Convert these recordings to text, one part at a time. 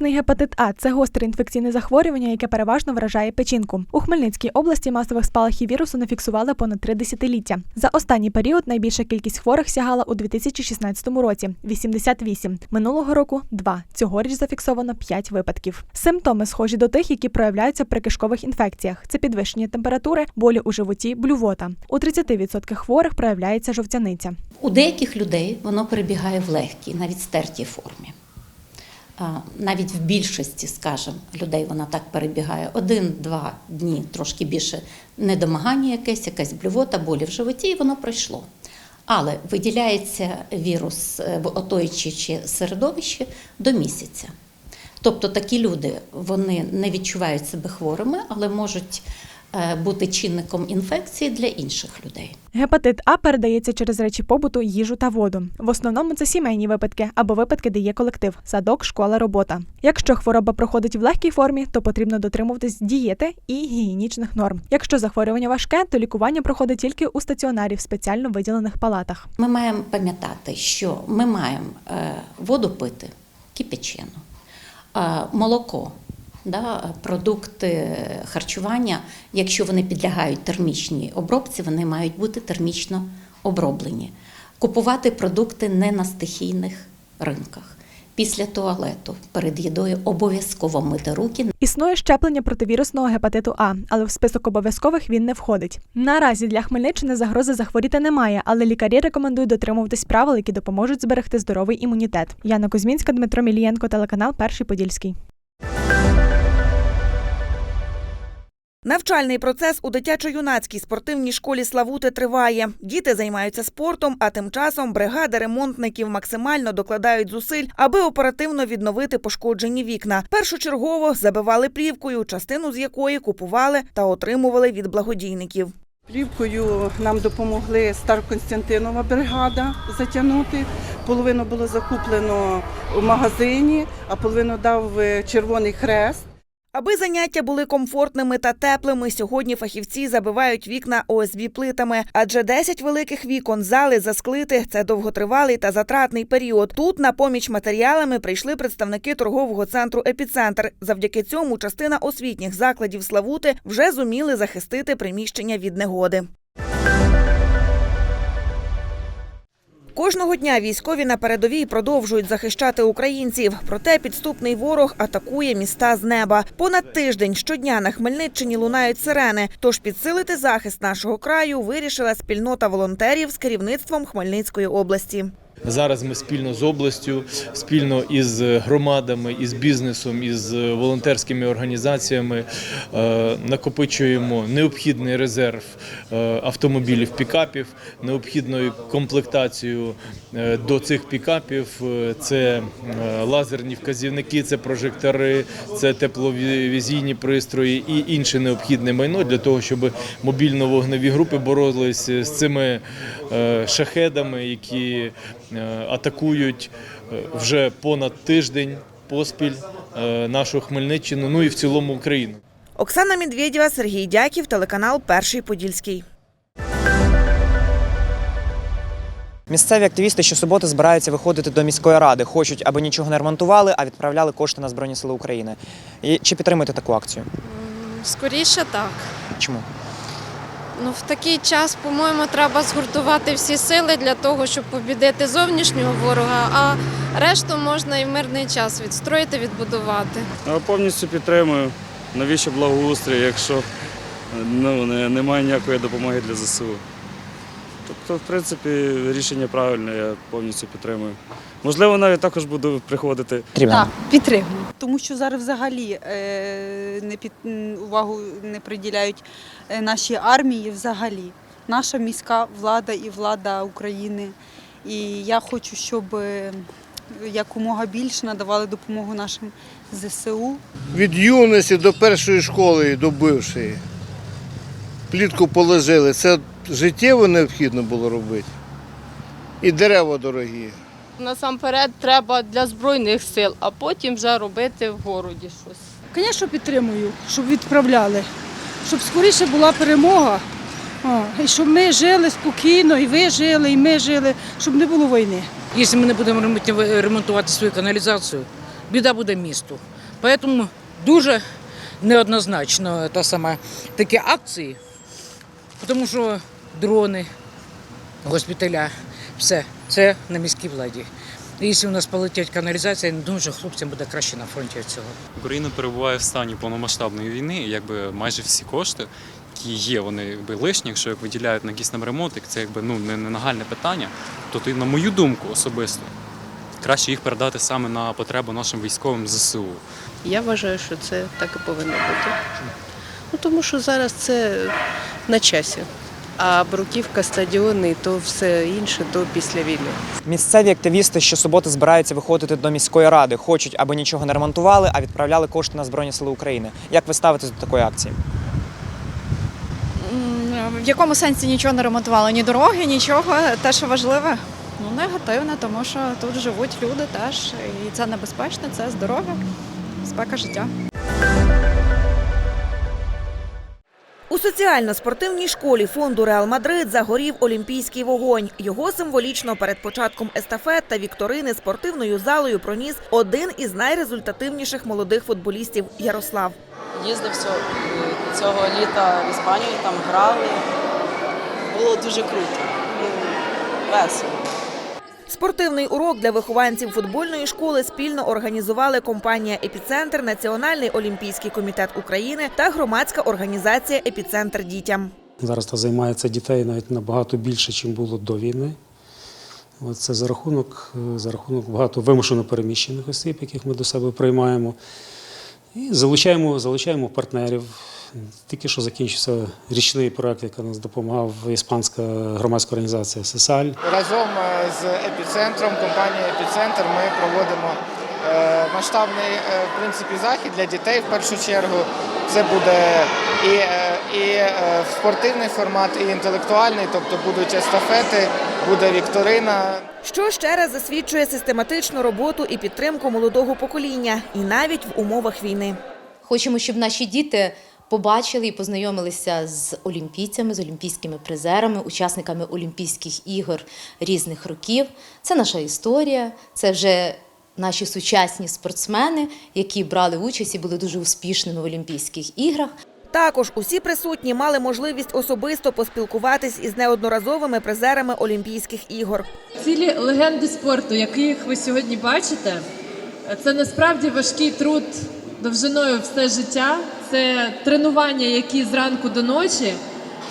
Вірусний гепатит А це гостре інфекційне захворювання, яке переважно вражає печінку. У Хмельницькій області масових спалахів вірусу не фіксували понад три десятиліття. За останній період найбільша кількість хворих сягала у 2016 році 88. Минулого року 2. Цьогоріч зафіксовано 5 випадків. Симптоми схожі до тих, які проявляються при кишкових інфекціях. Це підвищення температури, болі у животі, блювота. У 30% хворих проявляється жовтяниця. У деяких людей воно перебігає в легкій, навіть стертій формі. Навіть в більшості, скажімо, людей вона так перебігає один-два дні, трошки більше недомагання якесь, якась блювота, болі в животі, і воно пройшло. Але виділяється вірус е, в оточуюче середовище до місяця. Тобто такі люди вони не відчувають себе хворими, але можуть бути чинником інфекції для інших людей. Гепатит А передається через речі побуту, їжу та воду. В основному це сімейні випадки або випадки, де є колектив садок, школа, робота. Якщо хвороба проходить в легкій формі, то потрібно дотримуватись дієти і гігієнічних норм. Якщо захворювання важке, то лікування проходить тільки у стаціонарі в спеціально виділених палатах. Ми маємо пам'ятати, що ми маємо е, воду пити кипячену, е, молоко, да, продукти харчування, якщо вони підлягають термічній обробці, вони мають бути термічно оброблені. Купувати продукти не на стихійних ринках. Після туалету перед їдою обов'язково мити руки Існує щеплення противірусного гепатиту А, але в список обов'язкових він не входить. Наразі для Хмельниччини загрози захворіти немає, але лікарі рекомендують дотримуватись правил, які допоможуть зберегти здоровий імунітет. Яна Кузьмінська, Дмитро Мілієнко, телеканал Перший Подільський. Навчальний процес у дитячо-юнацькій спортивній школі Славути триває. Діти займаються спортом, а тим часом бригади ремонтників максимально докладають зусиль, аби оперативно відновити пошкоджені вікна. Першочергово забивали плівкою, частину з якої купували та отримували від благодійників. Плівкою нам допомогли Староконстантинова бригада затягнути. Половину було закуплено у магазині, а половину дав е, Червоний Хрест. Аби заняття були комфортними та теплими, сьогодні фахівці забивають вікна ОСБ плитами, адже 10 великих вікон зали засклити – це довготривалий та затратний період. Тут на поміч матеріалами прийшли представники торгового центру Епіцентр. Завдяки цьому частина освітніх закладів Славути вже зуміли захистити приміщення від негоди. Кожного дня військові на передовій продовжують захищати українців. Проте підступний ворог атакує міста з неба. Понад тиждень щодня на Хмельниччині лунають сирени. Тож підсилити захист нашого краю вирішила спільнота волонтерів з керівництвом Хмельницької області. Зараз ми спільно з областю, спільно із громадами, із бізнесом, із волонтерськими організаціями е, накопичуємо необхідний резерв е, автомобілів пікапів, необхідною комплектацію е, до цих пікапів. Е, Це е, лазерні вказівники, це прожектори, це тепловізійні пристрої і інше необхідне майно для того, щоб мобільно-вогневі групи боролися з цими е, шахедами, які е, атакують е, вже понад тиждень поспіль е, нашу Хмельниччину, ну і в цілому Україну. Оксана Медведєва, Сергій Дяків, телеканал Перший Подільський. Місцеві активісти щосуботи збираються виходити до міської ради. Хочуть, аби нічого не ремонтували, а відправляли кошти на Збройні Сили України. І чи підтримуєте таку акцію? Скоріше так. Чому? Ну, в такий час, по-моєму, треба згуртувати всі сили для того, щоб побідити зовнішнього ворога, а решту можна і в мирний час відстроїти, відбудувати. Я повністю підтримую. Навіщо благоустрій, якщо ну, не, немає ніякої допомоги для ЗСУ. Тобто, в принципі, рішення правильне, я повністю підтримую. Можливо, навіть також буду приходити. Потрібно. Підтримую. Тому що зараз взагалі е, не під увагу не приділяють е, нашій армії взагалі. Наша міська влада і влада України. І я хочу, щоб е, якомога більше надавали допомогу нашим ЗСУ. від юності до першої школи до бившої. Плітку положили. Це життєво необхідно було робити. І дерева дорогі. Насамперед треба для збройних сил, а потім вже робити в городі щось. Звісно, підтримую, щоб відправляли, щоб скоріше була перемога. І щоб ми жили спокійно, і ви жили, і ми жили, щоб не було війни. Якщо ми не будемо ремонтувати свою каналізацію, біда буде місту. Поэтому дуже неоднозначно та сама такі акції, тому що дрони, госпіталя, все це на міській владі. І Якщо у нас полетять каналізація, я не думаю, що хлопцям буде краще на фронті від цього. Україна перебуває в стані повномасштабної війни, і якби майже всі кошти, які є, вони якби лишні, якщо як виділяють на якийсь там ремонт, як це якби ну не, не нагальне питання, то ти, на мою думку, особисто, краще їх передати саме на потребу нашим військовим ЗСУ. Я вважаю, що це так і повинно бути. Ну, тому що зараз це на часі. А бруківка, стадіони, то все інше, то після війни. Місцеві активісти щосуботи збираються виходити до міської ради, хочуть, аби нічого не ремонтували, а відправляли кошти на Збройні Сили України. Як ви ставитесь до такої акції? В якому сенсі нічого не ремонтували? Ні дороги, нічого. Те, що важливе. Ну, негативно, тому що тут живуть люди теж, і це небезпечно, це здоров'я, безпека життя. У соціально-спортивній школі фонду Реал Мадрид загорів олімпійський вогонь. Його символічно перед початком естафет та вікторини спортивною залою проніс один із найрезультативніших молодих футболістів Ярослав. Їздив цього літа в Іспанію, там грали. Було дуже круто. Весело. Спортивний урок для вихованців футбольної школи спільно організували компанія Епіцентр, Національний олімпійський комітет України та громадська організація Епіцентр дітям. Зараз це займається дітей навіть набагато більше, ніж було до війни. Це за рахунок, е, за рахунок багато вимушено переміщених осіб, яких ми до себе приймаємо. І залучаємо, залучаємо партнерів. Тільки що закінчився річний проект, який нас допомагав іспанська громадська організація СЕСАЛь. Разом е, з епіцентром, компанією Епіцентр, ми проводимо е, масштабний е, в принципі, захід для дітей в першу чергу. Це буде і, і спортивний формат, і інтелектуальний, тобто будуть естафети, буде вікторина. Що ще раз засвідчує систематичну роботу і підтримку молодого покоління, і навіть в умовах війни. Хочемо, щоб наші діти побачили і познайомилися з олімпійцями, з олімпійськими призерами, учасниками Олімпійських ігор різних років. Це наша історія, це вже наші сучасні спортсмени, які брали участь і були дуже успішними в Олімпійських іграх. Також усі присутні мали можливість особисто поспілкуватись із неодноразовими призерами Олімпійських ігор. Цілі легенди спорту, яких ви сьогодні бачите, це насправді важкий труд довжиною все життя. Це тренування, які зранку до ночі.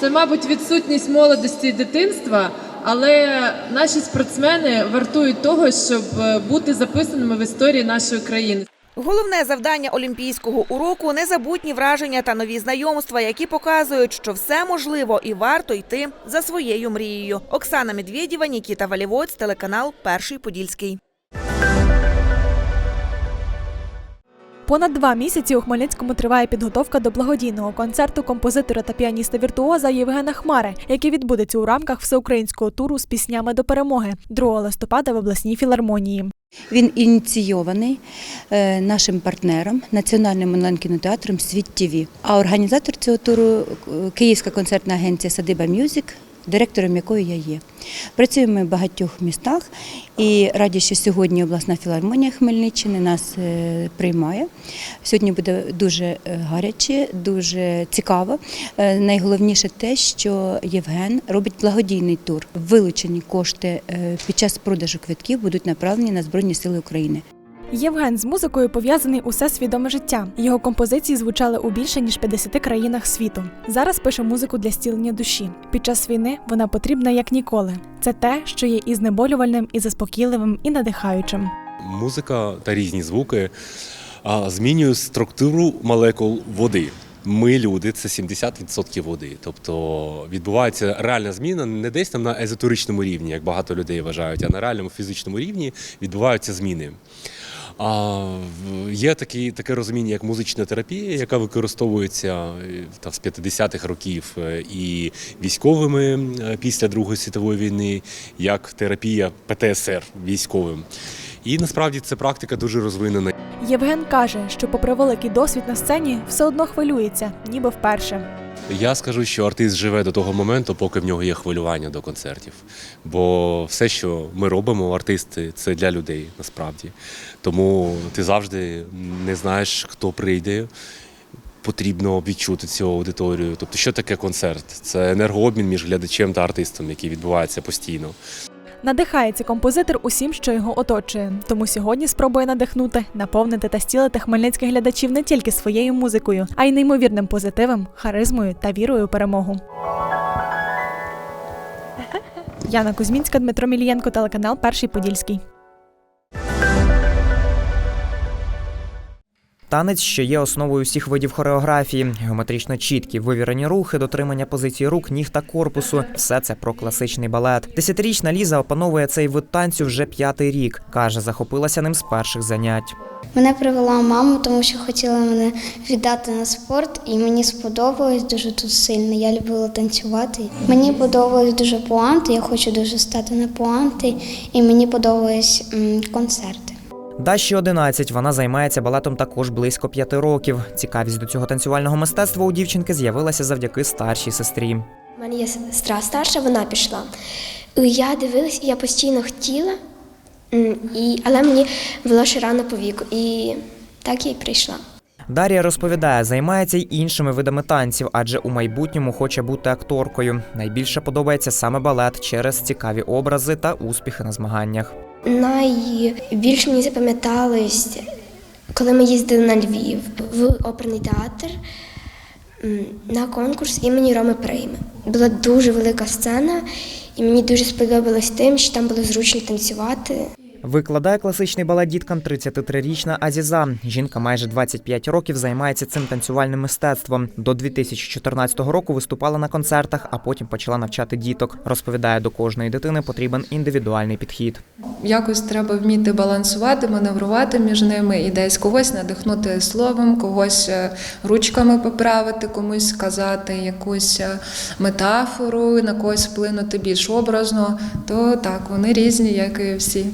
Це, мабуть, відсутність молодості і дитинства. Але наші спортсмени вартують того, щоб е, бути записаними в історії нашої країни. Головне завдання олімпійського уроку незабутні враження та нові знайомства, які показують, що все можливо і варто йти за своєю мрією. Оксана Медведєва, Нікіта Валівоць, телеканал Перший Подільський. Понад два місяці у Хмельницькому триває підготовка до благодійного концерту композитора та піаніста віртуоза Євгена Хмари, який відбудеться у рамках всеукраїнського туру з піснями до перемоги 2 листопада в обласній філармонії. Він ініційований е, нашим партнером Національним онлайн-кінотеатром Світ ТВ. А організатор цього туру е, Київська концертна агенція Садиба Мюзик, директором якої я є. Працюємо в багатьох містах і раді, що сьогодні обласна філармонія Хмельниччини нас е, приймає. Сьогодні буде дуже е, гаряче, дуже цікаво. Е, Найголовніше те, що Євген робить благодійний тур. Вилучені кошти під час продажу квитків будуть направлені на Збройні Сили України. Євген з музикою пов'язаний усе свідоме життя. Його композиції звучали у більше ніж 50 країнах світу. Зараз пише музику для стілення душі. Під час війни вона потрібна як ніколи. Це те, що є і знеболювальним, і заспокійливим, і надихаючим. Музика та різні звуки змінюють структуру молекул води. Ми люди, це 70% води. Тобто відбувається реальна зміна не десь там на езотеричному рівні, як багато людей вважають, а на реальному фізичному рівні відбуваються зміни. А є такі, таке розуміння, як музична терапія, яка використовується та там, з 50-х років е, і військовими е, після Другої світової війни, як терапія ПТСР військовим. І насправді ця практика дуже розвинена. Євген каже, що, попри великий досвід на сцені, все одно хвилюється, ніби вперше. Я скажу, що артист живе до того моменту, поки в нього є хвилювання до концертів. Бо все, що ми робимо, артисти, це для людей насправді. Тому ти завжди не знаєш, хто прийде. Потрібно відчути цю аудиторію. Тобто, що таке концерт? Це енергообмін між глядачем та артистом, який відбувається постійно. Надихається композитор усім, що його оточує. Тому сьогодні спробує надихнути, наповнити та стілити хмельницьких глядачів не тільки своєю музикою, а й неймовірним позитивом, харизмою та вірою у перемогу. Яна Кузьмінська, Дмитро Мілієнко, телеканал Перший Подільський. Танець, що є основою всіх видів хореографії, геометрично чіткі, вивірені рухи, дотримання позиції рук, ніг та корпусу все це про класичний балет. Десятирічна Ліза опановує цей вид танцю вже п'ятий рік. каже, захопилася ним з перших занять. Мене привела мама, тому що хотіла мене віддати на спорт, і мені сподобалось дуже тут сильно. Я любила танцювати. Мені подобались дуже пуанти, я хочу дуже стати на пуанти, і мені подобались концерти. Даші 11, вона займається балетом також близько п'яти років. Цікавість до цього танцювального мистецтва у дівчинки з'явилася завдяки старшій сестрі. У мене є сестра старша, вона пішла. Я дивилась, я постійно хотіла, і, але мені було ще рано по віку. І так я й прийшла. Дар'я розповідає, займається й іншими видами танців, адже у майбутньому хоче бути акторкою. Найбільше подобається саме балет через цікаві образи та успіхи на змаганнях. Найбільше мені запам'яталось, коли ми їздили на Львів в оперний театр на конкурс імені Роми Прийми. Була дуже велика сцена, і мені дуже сподобалось тим, що там було зручно танцювати. Викладає класичний балет діткам 33-річна Азіза. Жінка майже 25 років займається цим танцювальним мистецтвом. До 2014 року виступала на концертах, а потім почала навчати діток. Розповідає, до кожної дитини потрібен індивідуальний підхід. Якось треба вміти балансувати, маневрувати між ними і десь когось надихнути словом, когось е, ручками поправити, комусь сказати якусь е, метафору, на когось вплинути більш образно. То так, вони різні, як і всі.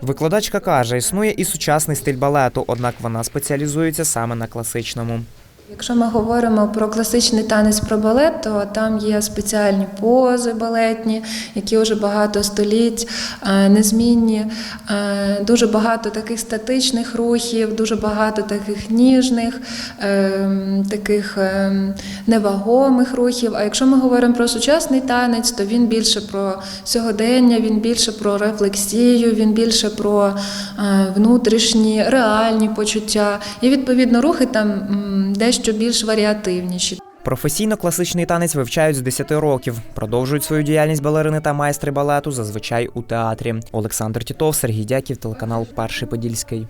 Викладачка каже, існує і сучасний стиль балету, однак вона спеціалізується саме на класичному. Якщо ми говоримо про класичний танець про балет, то там є спеціальні пози балетні, які вже багато століть е, незмінні, Е, дуже багато таких статичних рухів, дуже багато таких ніжних, е, таких невагомих рухів. А якщо ми говоримо про сучасний танець, то він більше про сьогодення, він більше про рефлексію, він більше про внутрішні реальні почуття. І відповідно рухи там м, що більш варіативніші. Професійно-класичний танець вивчають з 10 років. Продовжують свою діяльність балерини та майстри балету зазвичай у театрі. Олександр Тітов, Сергій Дяків, телеканал Перший Подільський.